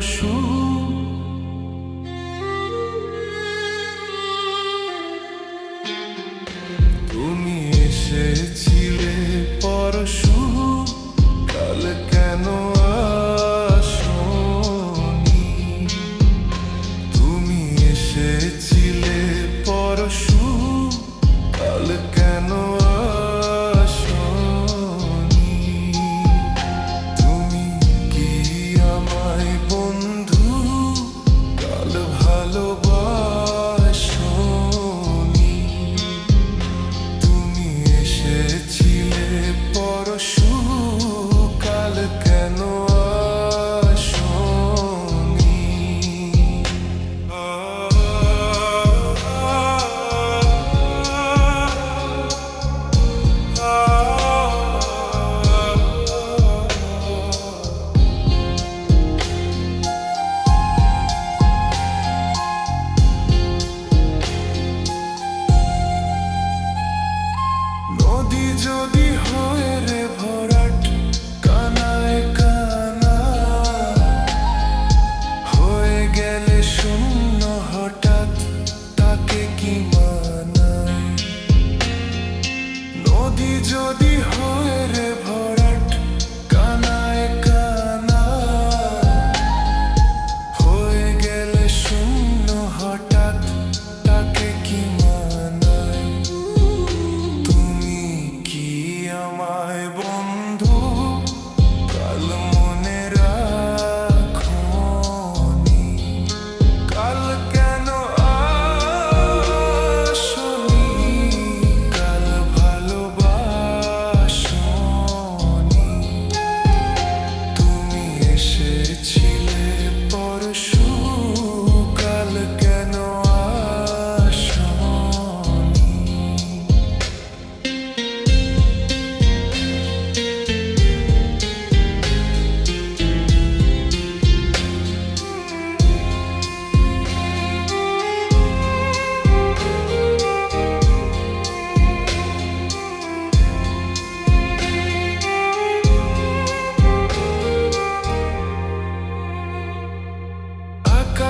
সুর তুমি এসেছিলে পরশু কাল কেন আসনি? তুমি এসেছিলে যদি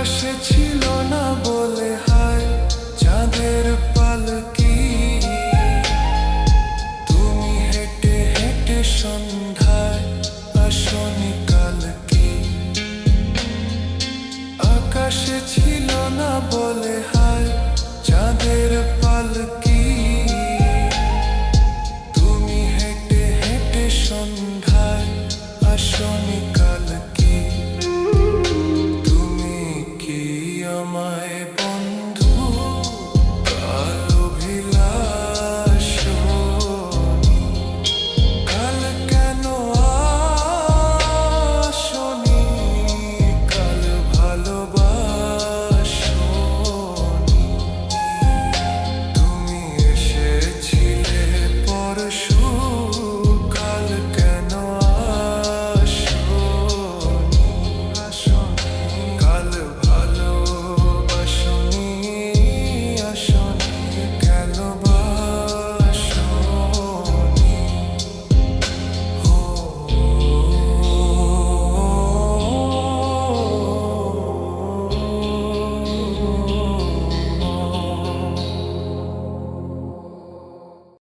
আকাশে ছিল না বলে হায়, চাঁদের পালকি। তুমি হেঁটে হেঁটে সন্ধ্যায় আসনি কালকি আকাশে ছিল না বলে হায়